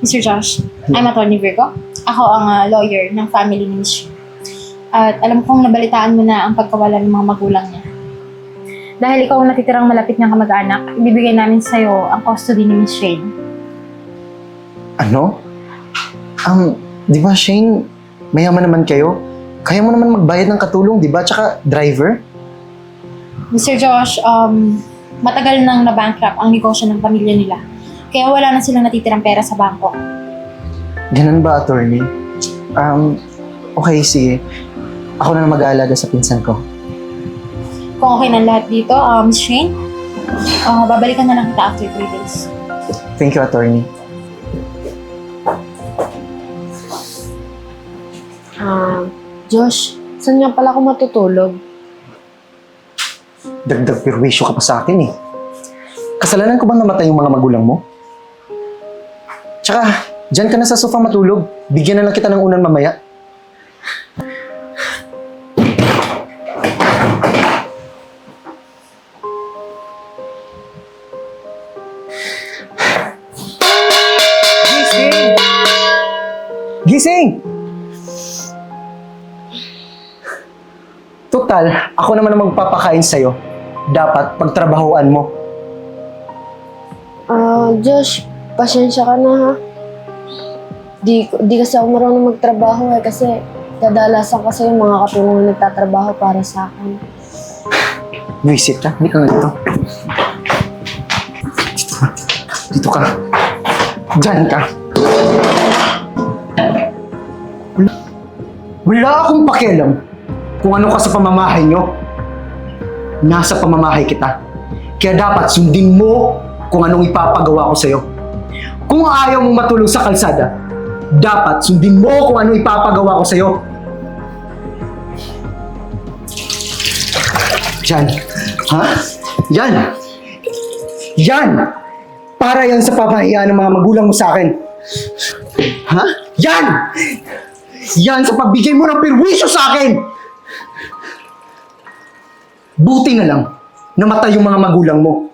Mr. Josh, I'm Attorney Virgo. Ako ang ah, lawyer ng family Shane. At alam kong nabalitaan mo na ang pagkawala ng mga magulang niya. Dahil ikaw ang natitirang malapit niyang kamag-anak, ibibigay namin sa'yo ang custody ni Miss Shane. Ano? Um, di ba Shane, mayaman naman kayo? Kaya mo naman magbayad ng katulong, di ba? Tsaka driver? Mr. Josh, um, matagal nang na-bankrupt ang negosyo ng pamilya nila. Kaya wala na silang natitirang pera sa bangko. Ganun ba, attorney? Um, okay, sige. Ako na mag-aalaga sa pinsan ko. Kung okay na lahat dito, uh, Miss Shane, uh, babalikan na lang kita after 3 days. Thank you, attorney. Ah, Josh, saan nga pala ako matutulog? Dagdag perwisyo ka pa sa akin eh. Kasalanan ko bang namatay yung mga magulang mo? Tsaka, dyan ka na sa sofa matulog. Bigyan na lang kita ng unan mamaya. Gising! Gising! Total, ako naman ang magpapakain sa'yo. Dapat pagtrabahuan mo. Ah, Josh, pasensya ka na ha. Di, di kasi ako marunong magtrabaho eh kasi kadalasan kasi yung mga katulong na nagtatrabaho para sa akin. Visit ka? Hindi ka nga dito. Dito ka. Dito ka. Diyan ka. Wala, wala akong pakialam kung ano ka sa pamamahay nyo. Nasa pamamahay kita. Kaya dapat sundin mo kung anong ipapagawa ko sa'yo. Kung ayaw mong matulog sa kalsada, dapat sundin mo kung anong ipapagawa ko sa'yo. Yan. Ha? Yan. Yan. Para yan sa papahiyaan ng mga magulang mo sa akin. Ha? Yan. Yan sa pagbigay mo ng perwisyo sa akin. Buti na lang namatay yung mga magulang mo.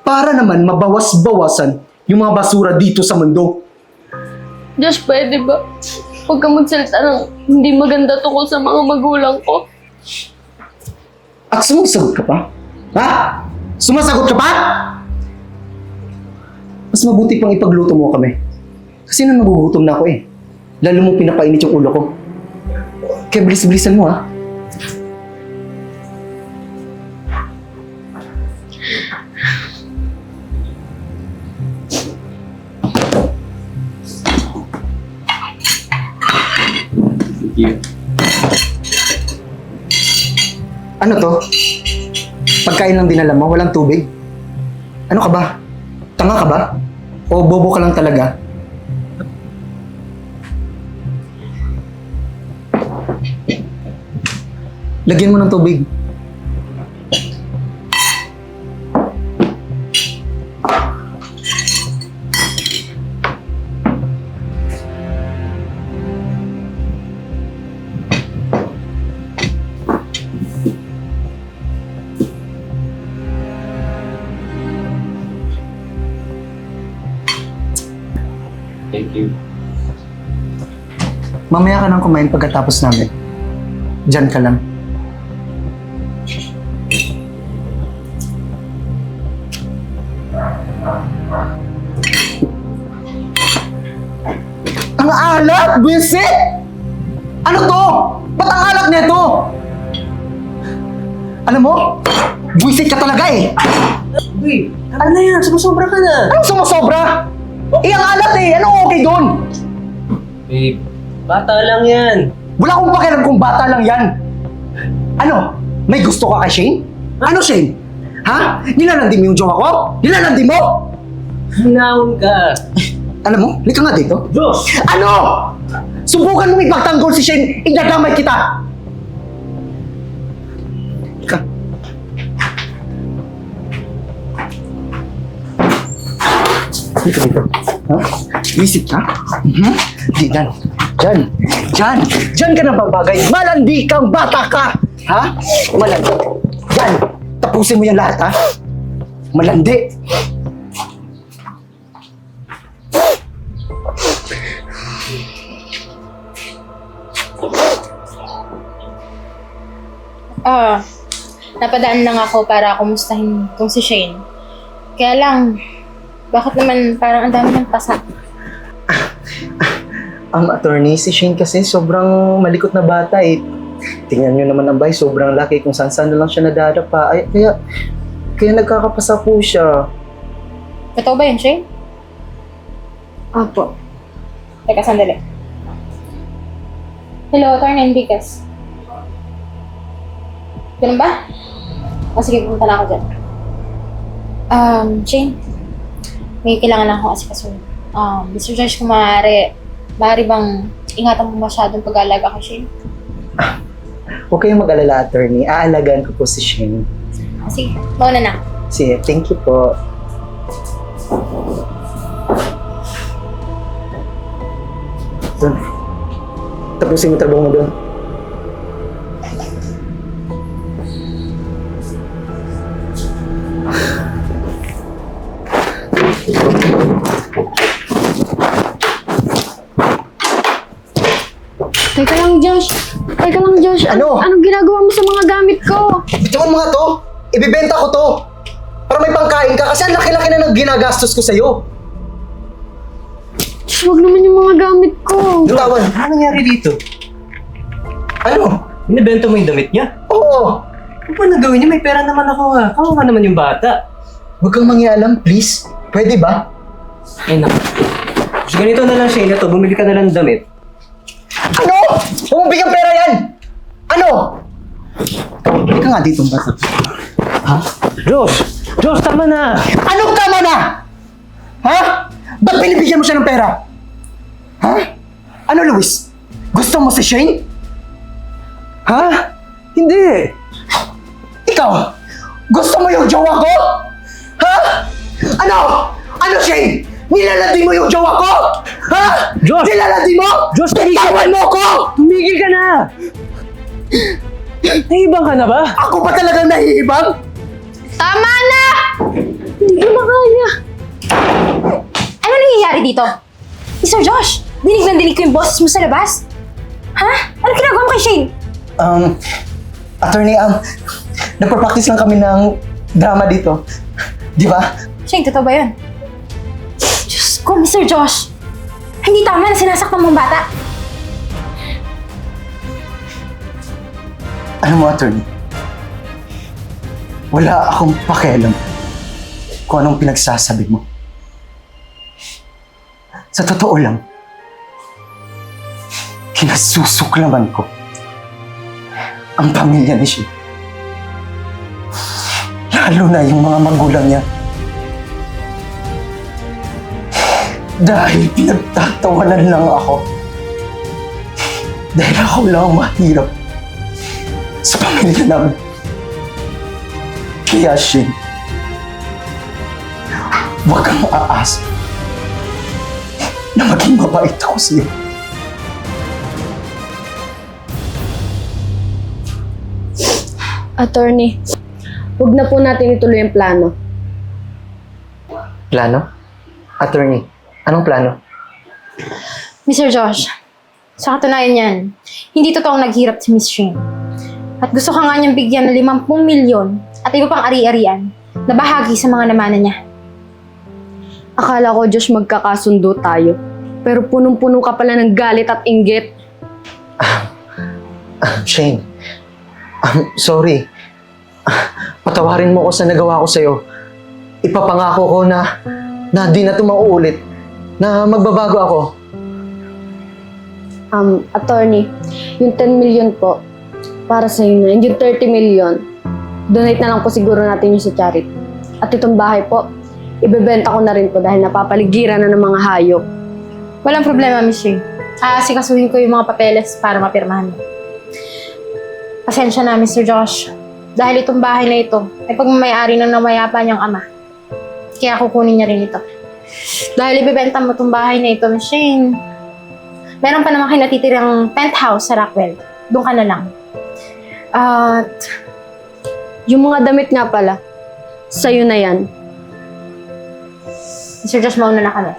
Para naman mabawas-bawasan yung mga basura dito sa mundo. Josh, pwede ba? Huwag ka magsalita ng hindi maganda tungkol sa mga magulang ko. At sumasagot ka pa? Ha? Sumasagot ka pa? Mas mabuti pang ipagluto mo kami. Kasi na nagugutom na ako eh. Lalo mo pinapainit yung ulo ko. Kaya bilis-bilisan mo ha. You. Ano to? Pagkain lang dinala mo, walang tubig? Ano ka ba? Tanga ka ba? O bobo ka lang talaga? Lagyan mo ng tubig. Thank you. Mamaya ka nang kumain pagkatapos namin. Diyan ka lang. Ang alat, Vincent! Ano to? Ba't ang alat nito? Alam mo, buisit ka talaga eh. Uy, ano na yan? Sumusobra ka na. Anong sumusobra? Eh, ang alat eh. Anong okay doon? Babe, bata lang yan. Wala akong pakialam kung bata lang yan. Ano? May gusto ka kay Shane? Ano Shane? Ha? Nilalandi mo yung jowa ko? Nilalandi mo? Hinahon ka. Alam mo, lika nga dito. Diyos! Ano? Subukan mong ipagtanggol si Shane, idadamay kita! Lika dito. Ha? Visit ka? Mhm. Di, dyan. Dyan. Dyan. Dyan ka na babagay. Malandi kang bata ka! Ha? Malandi. Dyan. Tapusin mo yan lahat, ha? Malandi. Ah, napadaan lang ako para kumustahin kung si Shane. Kaya lang, bakit naman parang ang dami ng pasak? Ang attorney, si Shane kasi sobrang malikot na bata eh. Tingnan nyo naman ang bay, sobrang laki kung saan saan na lang siya nadadapa. Ay, kaya, kaya nagkakapasa po siya. Totoo ba yun, Shane? Apo. Teka, sandali. Hello, Attorney Enriquez. Ganun ba? O sige, pumunta na ako dyan. Um, Shane, may kailangan lang akong asikasuhin. Um, Mr. George, kung maaari, maaari bang ingatan mo masyadong pag-aalaga kay Shane? Huwag kayong mag-alala, attorney. Aalagaan ko po si Shane. Ah, Sige, mauna na. Sige, thank you po. Doon. Tapusin mo trabaho mo doon. Ano? Anong ginagawa mo sa mga gamit ko? Bitawan mo nga to! Ibibenta ko to! Para may pangkain ka kasi ang laki-laki na ng ginagastos ko sa'yo. Josh, wag naman yung mga gamit ko. Bitawan. Ano nangyari dito? Ano? Binibenta mo yung damit niya? Oo! Ano ba nagawin niya? May pera naman ako ha. Kawawa naman yung bata. Huwag kang mangialam, please. Pwede ba? Ay naku. So, ganito na lang Shane, ito, bumili ka na lang ng damit. Ano? Huwag mong bigyan pera yan! Ano? Halika nga dito, bata. Ha? Josh! Josh, tama na! Anong tama na? Ha? Ba't binibigyan mo siya ng pera? Ha? Ano, Luis? Gusto mo si Shane? Ha? Hindi! Ikaw? Gusto mo yung jowa ko? Ha? Ano? Ano, Shane? Nilalandi mo yung jowa ko? Ha? Josh! Nilalandi mo? Josh, tumigil! Bitawan mo ko! Tumigil ka na! Nahibang ka na ba? Ako ba talagang nahihibang? Tama na! Hindi ko na kaya. Ano nangyayari dito? Mr. Josh, dinig na dinig ko yung boses mo sa labas. Ha? Ano ginagawa mo kay Shane? Um, attorney, um, nagpa-practice lang kami ng drama dito. Di ba? Shane, totoo ba yun? Diyos ko, Mr. Josh. Hindi tama na sinasaktan mong bata. Ano mo, attorney? Wala akong pakialam kung anong pinagsasabi mo. Sa totoo lang, kinasusuklaman ko ang pamilya ni Shin. Lalo na yung mga magulang niya. Dahil pinagtatawanan lang ako. Dahil ako lang ang mahirap sa namin. Kaya, Shin, huwag kang aas na maging mabait ako sa'yo. Attorney, wag na po natin ituloy ang plano. Plano? Attorney, anong plano? Mr. Josh, sa katunayan yan, hindi totoong naghirap si Miss Shane. At gusto ka nga niyang bigyan ng 50 milyon at iba pang ari-arian na bahagi sa mga namana niya. Akala ko, Josh, magkakasundo tayo. Pero punong-puno ka pala ng galit at inggit. Shane, um, sorry. Patawarin mo ko sa nagawa ko sa'yo. Ipapangako ko na na di na ito mauulit. Na magbabago ako. Um, attorney, yung 10 million po, para sa inyo na. And yung 30 million, donate na lang po siguro natin yung sa charity. At itong bahay po, ibebenta ko na rin po dahil napapaligiran na ng mga hayop. Walang problema, Miss Shane. Aasikasuhin ko yung mga papeles para mapirmahan mo. Pasensya na, Mr. Josh. Dahil itong bahay na ito ay pagmamayari ng namayapa niyang ama. Kaya kukunin niya rin ito. Dahil ibibenta mo itong bahay na ito, Miss Shane. Meron pa naman kayo natitirang penthouse sa Rockwell. Doon ka na lang. At yung mga damit nga pala, sa'yo na yan. Sir, just mauna na kami.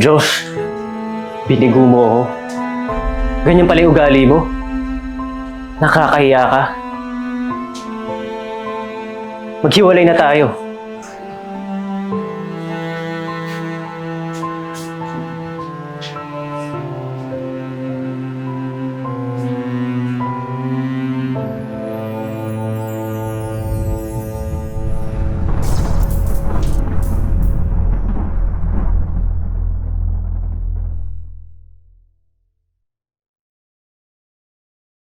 Josh, binigo mo ako. Ganyan pala yung ugali mo. Nakakahiya ka. Maghiwalay na tayo.